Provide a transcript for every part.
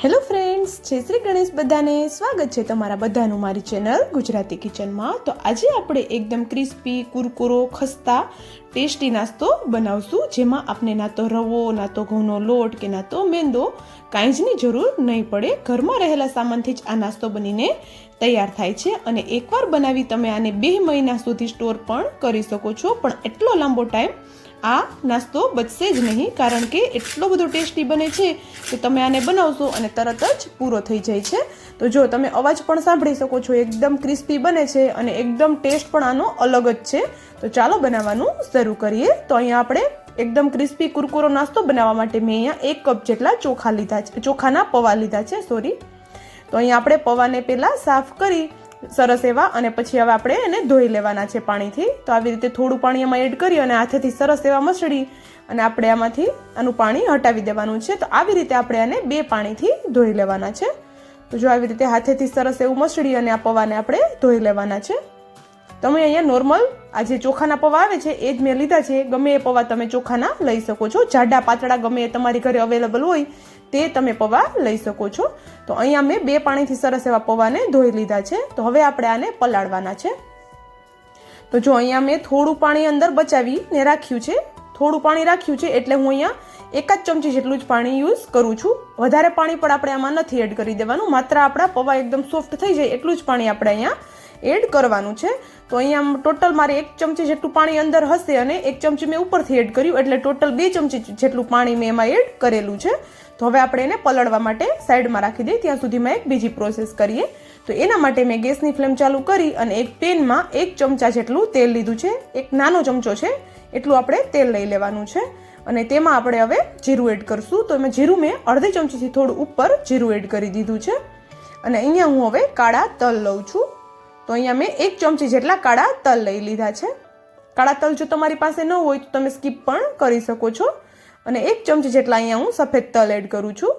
Hello friends જય શ્રી ગણેશ બધાને. સ્વાગત છે તમારા બધાનું મારી ચેનલ ગુજરાતી કિચનમાં તો આજે આપણે એકદમ ક્રિસ્પી કુરકુરો, ખસ્તા ટેસ્ટી નાસ્તો બનાવશું, જેમાં આપણે ના તો રવો, ના તો ઘઉંનો લોટ કે ના તો મેંદો કાંઈ જની જરૂર નહીં પડે. ઘરમાં રહેલા સામાનથી જ આ નાસ્તો બનીને તૈયાર થાય છે અને એકવાર બનાવી તમે આને બે મહિના સુધી સ્ટોર પણ કરી શકો છો. પણ એટલો લાંબો ટાઈમ આ નાસ્તો બચશે જ નહીં, કારણ કે એટલો બધો ટેસ્ટી બને છે કે તમે આને બનાવશો અને તરત જ પૂરો થઈ જાય છે. તો જો તમે અવાજ પણ સાંભળી શકો છો, એકદમ ક્રિસ્પી બને છે અને એકદમ ટેસ્ટ પણ આનો અલગ જ છે. તો ચાલો બનાવવાનું શરૂ કરીએ. તો અહીંયા આપણે એકદમ ક્રિસ્પી કુરકુરો નાસ્તો બનાવવા માટે મેં અહીંયા એક કપ જેટલા ચોખા લીધા છે, ચોખાના પૌવા લીધા છે સોરી તો અહીંયા આપણે પૌવાને પહેલાં સાફ કરી સરસ એવા અને પછી હવે આપણે એને ધોઈ લેવાના છે પાણીથી. તો આવી રીતે થોડું પાણી એમાં એડ કરી અને હાથેથી સરસ એવા મસળી અને આપણે આમાંથી આનું પાણી હટાવી દેવાનું છે. તો આવી રીતે આપણે આને બે પાણીથી ધોઈ લેવાના છે. તો જો આવી રીતે હાથેથી સરસ એવું મસળી અને આ પૌવાને આપણે ધોઈ લેવાના છે. તમે અહીંયા નોર્મલ આ જે ચોખાના પૌવા આવે છે, એ જ મેં લીધા છે. ગમે એ પૌવા તમે ચોખાના લઈ શકો છો. જાડા પાતળા ગમે એ તમારી ઘરે અવેલેબલ હોય, તે તમે પૌવા લઈ શકો છો. તો અહીંયા મેં બે પાણીથી સરસ એવા પૌવાને ધોઈ લીધા છે. તો હવે આપણે આને પલાળવાના છે. તો જો અહીંયા મેં થોડું પાણી અંદર બચાવીને રાખ્યું છે. થોડું પાણી રાખ્યું છે એટલે હું અહીંયા એક જ ચમચી જેટલું જ પાણી યુઝ કરું છું. વધારે પાણી પણ આપણે આમાં નથી એડ કરી દેવાનું. માત્ર આપણા પૌવા એકદમ સોફ્ટ થઈ જાય એટલું જ પાણી આપણે અહીંયા એડ કરવાનું છે. તો અહીંયા ટોટલ મારે એક ચમચી જેટલું પાણી અંદર હશે અને એક ચમચી મેં ઉપરથી એડ કર્યું, એટલે ટોટલ બે ચમચી જેટલું પાણી મેં એમાં એડ કરેલું છે. તો હવે આપણે એને પલળવા માટે સાઈડમાં રાખી દઈએ, ત્યાં સુધીમાં એક બીજી પ્રોસેસ કરીએ. તો એના માટે મેં ગેસની ફ્લેમ ચાલુ કરી અને એક પેનમાં એક ચમચા જેટલું તેલ લીધું છે. એક નાનો ચમચો છે, એટલું આપણે તેલ લઈ લેવાનું છે. અને તેમાં આપણે હવે જીરું એડ કરશું. તો એમાં જીરું મેં અડધી ચમચીથી થોડું ઉપર જીરું એડ કરી દીધું છે. અને અહીંયા હું હવે કાળા તલ લઉં છું. તો અહીંયા મેં એક ચમચી જેટલા કાળા તલ લઈ લીધા છે. કાળા તલ જો તમારી પાસે ન હોય તો તમે સ્કીપ પણ કરી શકો છો. અને એક ચમચી જેટલા અહીંયા હું સફેદ તલ એડ કરું છું.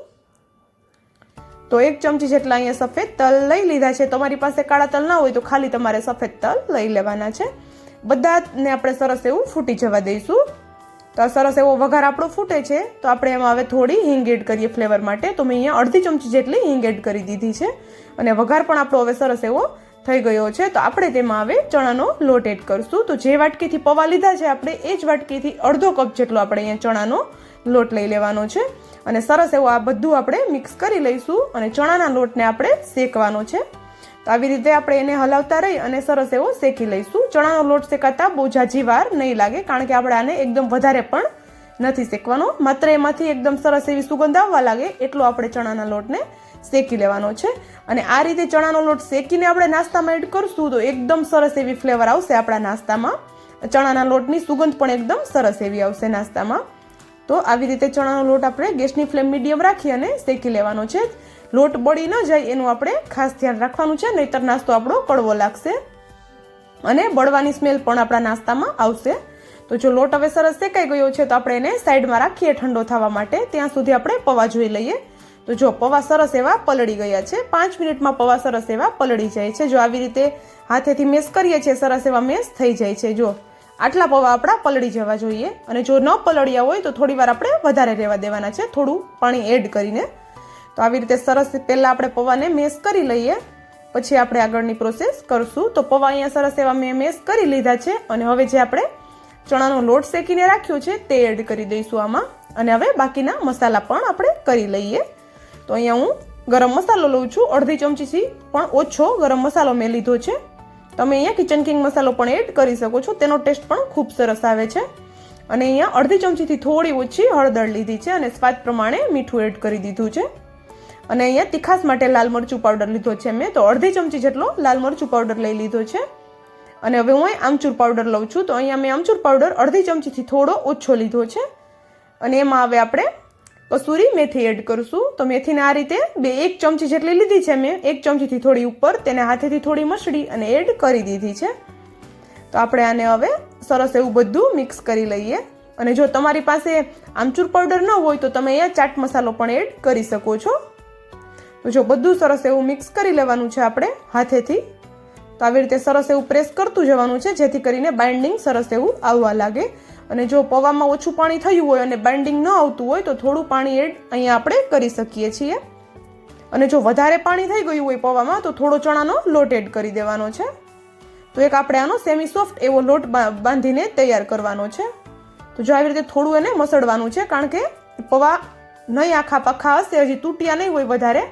તો એક ચમચી જેટલા અહીંયા સફેદ તલ લઈ લીધા છે. તમારી પાસે કાળા તલ ના હોય તો ખાલી તમારે સફેદ તલ લઈ લેવાના છે. બધાને આપણે સરસ એવું ફૂટી જવા દઈશું. તો આ સરસ એવો વઘાર આપણો ફૂટે છે. તો આપણે એમાં હવે થોડી હિંગ એડ કરીએ ફ્લેવર માટે. તો મેં અહીંયા અડધી ચમચી જેટલી હિંગ એડ કરી દીધી છે. અને વઘાર પણ આપણો હવે સરસ એવો થઈ ગયો છે, તો આપણે તેમાં હવે ચણાનો લોટ એડ કરશું. તો જે વાટકીથી પૌવા લીધા છે આપણે, એ જ વાટકીથી અડધો કપ જેટલો આપણે અહીંયા ચણાનો લોટ લઈ લેવાનો છે. અને સરસ એવો આ બધું આપણે મિક્સ કરી લઈશું અને ચણાના લોટને આપણે શેકવાનો છે. તો આવી રીતે આપણે એને હલાવતા રહી અને સરસ એવો શેકી લઈશું. ચણાનો લોટ શેકાતા બહુ જાજી વાર નહીં લાગે, કારણ કે આપણે આને એકદમ વધારે પણ નથી શેકવાનો. માત્ર એમાંથી એકદમ સરસ એવી સુગંધ આવવા લાગે, એટલો આપણે ચણાના લોટને શેકી લેવાનો છે. અને આ રીતે ચણાનો લોટ શેકીને આપણે નાસ્તામાં એડ કરશું તો એકદમ સરસ એવી ફ્લેવર આવશે આપણા નાસ્તામાં. ચણાના લોટની સુગંધ પણ એકદમ સરસ એવી આવશે નાસ્તામાં. તો આવી રીતે ચણાનો લોટ આપણે ગેસની ફ્લેમ મીડિયમ રાખી અને શેકી લેવાનો છે. લોટ બળી ન જાય એનું આપણે ખાસ ધ્યાન રાખવાનું છે, નહીતર નાસ્તો આપણો કડવો લાગશે. અને બળવાની સ્મેલ પણ આપણા નાસ્તામાં આવશે. તો જો લોટ હવે સરસ શેકાઈ ગયો છે તો આપણે એને સાઈડમાં રાખીએ ઠંડો થવા માટે. ત્યાં સુધી આપણે પૌવા જોઈ લઈએ. તો જો, પૌવા સરસ એવા પલળી ગયા છે. પાંચ મિનિટમાં પૌવા સરસ એવા પલળી જાય છે. જો આવી રીતે હાથેથી મેસ કરીએ છીએ, સરસ એવા મેસ થઈ જાય છે. જો, આટલા પૌવા આપણા પલળી જવા જોઈએ. અને જો ન પલળ્યા હોય તો થોડી વાર આપણે વધારે રહેવા દેવાના છે. થોડું પાણી એડ કરીને. તો આવી રીતે સરસ, પહેલાં આપણે પૌવાને મેસ કરી લઈએ. પછી આપણે આગળની પ્રોસેસ કરશું. તો પૌવા અહીંયા સરસ એવા મેં મેસ કરી લીધા છે. અને હવે જે આપણે ચણાનો લોટ શેકીને રાખ્યો છે, તે એડ કરી દઈશું આમાં. અને હવે બાકીના મસાલા પણ આપણે કરી લઈએ. તો અહીંયા હું ગરમ મસાલો લઉં છું, અડધી ચમચીથી પણ ઓછો ગરમ મસાલો મેં લીધો છે. તમે અહીંયા કિચન કિંગ મસાલો પણ એડ કરી શકો છો, તેનો ટેસ્ટ પણ ખૂબ સરસ આવે છે. અને અહીંયા અડધી ચમચીથી થોડી ઓછી હળદર લીધી છે અને સ્વાદ પ્રમાણે મીઠું એડ કરી દીધું છે. અને અહીંયા તીખાસ માટે લાલ મરચું પાવડર લીધો છે મેં, તો અડધી ચમચી જેટલો લાલ મરચું પાવડર લઈ લીધો છે. અને હવે હું આમચૂર પાવડર લઉં છું, તો અહીંયા મેં આમચૂર પાવડર અડધી ચમચીથી થોડો ઓછો લીધો છે. અને એમાં હવે આપણે કસૂરી મેથી એડ કરશું. તો મેથીને આ રીતે બે એક ચમચી જેટલી લીધી છે મેં. એક ચમચીથી થોડી ઉપર, તેને હાથેથી થોડી મસળી અને એડ કરી દીધી છે. તો આપણે આને હવે સરસ એવું બધું મિક્સ કરી લઈએ. અને જો તમારી પાસે આમચૂર પાવડર ન હોય તો તમે અહીંયા ચાટ મસાલો પણ એડ કરી શકો છો. તો જો બધું સરસ એવું મિક્સ કરી લેવાનું છે આપણે હાથેથી. તો આવી રીતે સરસ એવું પ્રેસ કરતું જવાનું છે, જેથી કરીને બાઇન્ડિંગ સરસ એવું આવવા લાગે. અને જો પૌવામાં ઓછું પાણી થયું હોય અને બાઇન્ડિંગ ન આવતું હોય તો થોડું પાણી એડ અહીંયા આપણે કરી શકીએ છીએ. અને જો વધારે પાણી થઈ ગયું હોય પૌવામાં તો થોડો ચણાનો લોટ એડ કરી દેવાનો છે. તો એક આપણે આનો સેમી સોફ્ટ એવો લોટ બાંધીને તૈયાર કરવાનો છે. તો જો આવી રીતે થોડું એને મસળવાનું છે, કારણ કે પૌવા નહીં આખા પાખા હશે, હજી તૂટ્યા નહીં હોય વધારે,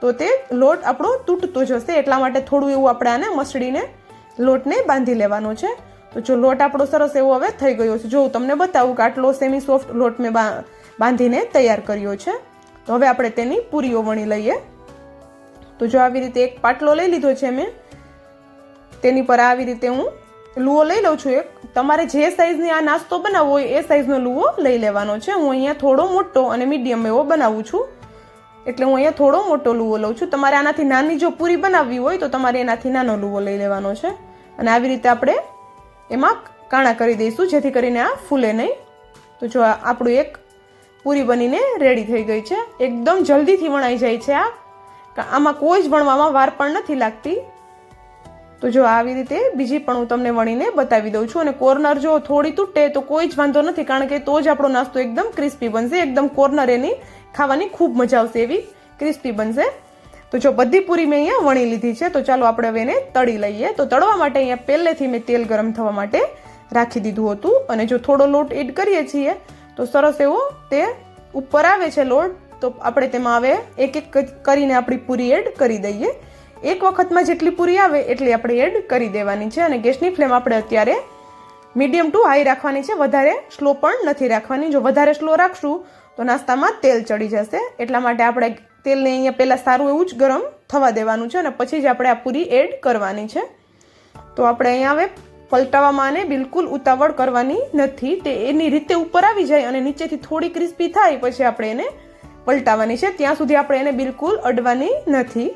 તો તે લોટ આપણો તૂટતો જશે. એટલા માટે થોડું એવું આપણે આને મસળીને લોટને બાંધી લેવાનો છે. તો જો લોટ આપણો સરસ એવો હવે થઈ ગયો છે. જો તમને બતાવું કે આટલો સેમી સોફ્ટ લોટ મેં બાંધીને તૈયાર કર્યો છે. તો હવે આપણે તેની પૂરીઓ વણી લઈએ. તો જો આવી રીતે એક પાટલો લઈ લીધો છે મેં. તેની પર આવી રીતે હું લુઓ લઈ લઉં છું. એક તમારે જે સાઈઝની આ નાસ્તો બનાવવો હોય એ સાઈઝનો લુઓ લઈ લેવાનો છે. હું અહીંયા થોડો મોટો અને મીડિયમ એવો બનાવું છું. એટલે હું અહીંયા થોડો મોટો લુવો લઉં છું. તમારે આનાથી નાની જો પૂરી બનાવવી હોય તો તમારે એનાથી નાનો લુવો લઈ લેવાનો છે. અને આવી રીતે આપણે એમાં કાણા કરી દઈશું, જેથી કરીને આ ફૂલે નહીં. તો જો આપણું એક પૂરી બનીને રેડી થઈ ગઈ છે. એકદમ જલ્દીથી વણાઈ જાય છે આ. આમાં કોઈ જ વણવામાં વાર પણ નથી લાગતી. તો જો આવી રીતે બીજી પણ હું તમને વણીને બતાવી દઉં છું. અને કોર્નર જો થોડી તૂટે તો કોઈ જ વાંધો નથી, કારણ કે તો જ આપણો નાસ્તો એકદમ ક્રિસ્પી બનશે. એકદમ કોર્નર એની ખાવાની ખૂબ મજા આવશે એવી ક્રિસ્પી બનશે. તો જો બધી પૂરી મેં અહીંયા વણી લીધી છે, તો ચાલો આપણે હવે એને તળી લઈએ. તો તળવા માટે અહીંયા પહેલેથી મેં તેલ ગરમ થવા માટે રાખી દીધું હતું. અને જો થોડો લોટ એડ કરીએ છીએ, તો સરસ એવો તે ઉપર આવે છે લોટ. તો આપણે તેમાં હવે એક એક કરીને આપણી પૂરી એડ કરી દઈએ. એક વખતમાં જેટલી પૂરી આવે એટલી આપણે એડ કરી દેવાની છે. અને ગેસની ફ્લેમ આપણે અત્યારે મીડિયમ ટુ હાઈ રાખવાની છે. વધારે સ્લો પણ નથી રાખવાની. જો વધારે સ્લો રાખશું, તો નાસ્તામાં તેલ ચડી જશે. એટલા માટે આપણે તેલને અહીંયા પહેલાં સારું એવું જ ગરમ થવા દેવાનું છે અને પછી જ આપણે આ પૂરી એડ કરવાની છે. તો આપણે અહીંયા હવે પલટાવવામાં આને બિલકુલ ઉતાવળ કરવાની નથી. તે એની રીતે ઉપર આવી જાય અને નીચેથી થોડી ક્રિસ્પી થાય પછી આપણે એને પલટાવવાની છે. ત્યાં સુધી આપણે એને બિલકુલ અડવાની નથી.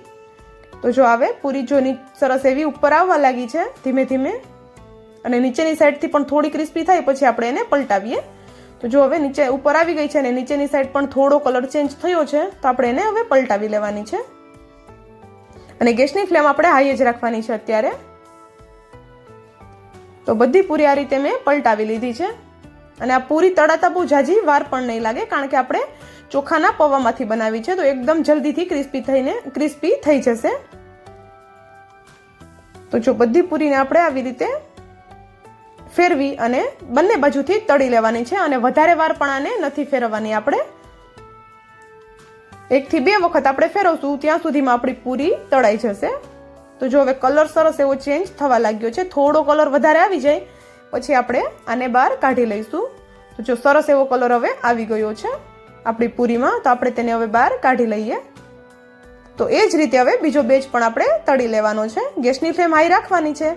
તો જો આવે પૂરી જો સરસ એવી ઉપર આવવા લાગી છે ધીમે ધીમે. અને નીચેની સાઈડથી પણ થોડી ક્રિસ્પી થાય પછી આપણે એને પલટાવીએ. તો જો હવે નીચે ઉપર આવી ગઈ છે અને નીચેની સાઈડ પણ થોડો કલર ચેન્જ થયો છે, તો આપણે એને હવે પલટાવી લેવાની છે. અને ગેસની ફ્લેમ આપણે હાઈ જ રાખવાની છે અત્યારે. તો બધી પૂરી આ રીતે મેં પલટાવી લીધી છે. અને આ પૂરી તળાતા બહુ ઝાઝી વાર પણ નહીં લાગે, કારણ કે આપણે ચોખાના પૌવામાંથી બનાવી છે, તો એકદમ જલ્દીથી ક્રિસ્પી થઈને ક્રિસ્પી થઈ જશે. તો જો બધી પૂરીને આપણે આવી રીતે ફેરવી અને બંને બાજુથી તળી લેવાની છે અને વધારે વાર પણ આને નથી ફેરવવાની આપણે. એકથી બે વખત આપણે ફેરવશું, ત્યાં સુધીમાં આપણી પૂરી તળાઈ જશે. તો જો હવે કલર સરસ એવો ચેન્જ થવા લાગ્યો છે, થોડો કલર વધારે આવી જાય, પછી આપણે આને બહાર કાઢી લઈશું. તો જો સરસ એવો કલર હવે આવી ગયો છે આપણી પૂરીમાં, તો આપણે તેને હવે બહાર કાઢી લઈએ. તો એ જ રીતે હવે બીજો બેચ પણ આપણે તળી લેવાનો છે. ગેસની ફ્લેમ હાઈ રાખવાની છે.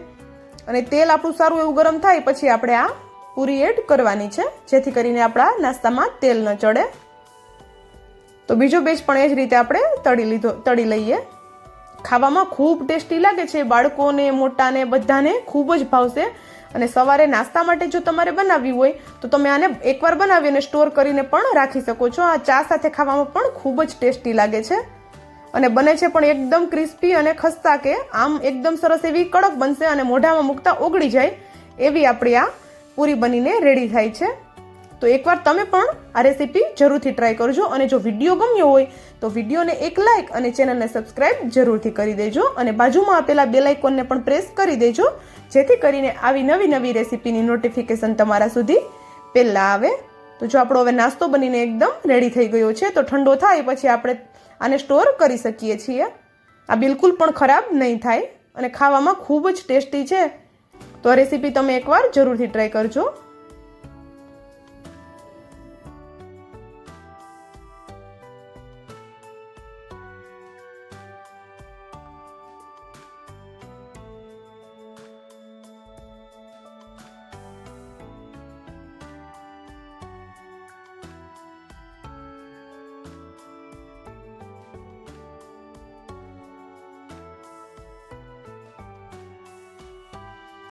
અને તેલ આપણું સારું એવું ગરમ થાય પછી આપણે આ પૂરી એડ કરવાની છે. જેથી કરીને આપણા નાસ્તામાં તેલ ન ચડે. તો બીજો બેચ પણ એ જ રીતે આપણે તળી લીધો, તળી લઈએ. ખાવામાં ખૂબ ટેસ્ટી લાગે છે. બાળકોને, મોટાને, બધાને ખૂબ જ ભાવશે. અને સવારે નાસ્તા માટે જો તમારે બનાવવી હોય, તો તમે આને એકવાર બનાવીને સ્ટોર કરીને પણ રાખી શકો છો. આ ચા સાથે ખાવામાં પણ ખૂબ જ ટેસ્ટી લાગે છે. અને બને છે પણ એકદમ ક્રિસ્પી અને ખસ્તા કે આમ એકદમ સરસ એવી કડક બનશે અને મોઢામાં મૂકતા ઓગળી જાય એવી આપણી આ પૂરી બનીને રેડી થાય છે. તો એકવાર તમે પણ આ રેસીપી જરૂરથી ટ્રાય કરજો અને જો વીડિયો ગમ્યો હોય તો વિડીયોને એક લાઇક અને ચેનલને સબસ્ક્રાઇબ જરૂરથી કરી દેજો અને બાજુમાં આપેલા બે લાઇકોનને પણ પ્રેસ કરી દેજો, જેથી કરીને આવી નવી નવી રેસીપીની નોટિફિકેશન તમારા સુધી પહેલાં આવે. તો જો આપણો હવે નાસ્તો બનીને એકદમ રેડી થઈ ગયો છે, તો ઠંડો થાય પછી આપણે આને સ્ટોર કરી શકીએ છીએ. આ બિલકુલ પણ ખરાબ નહીં થાય અને ખાવામાં ખૂબ જ ટેસ્ટી છે. તો રેસીપી તમે એકવાર જરૂરથી ટ્રાય કરજો.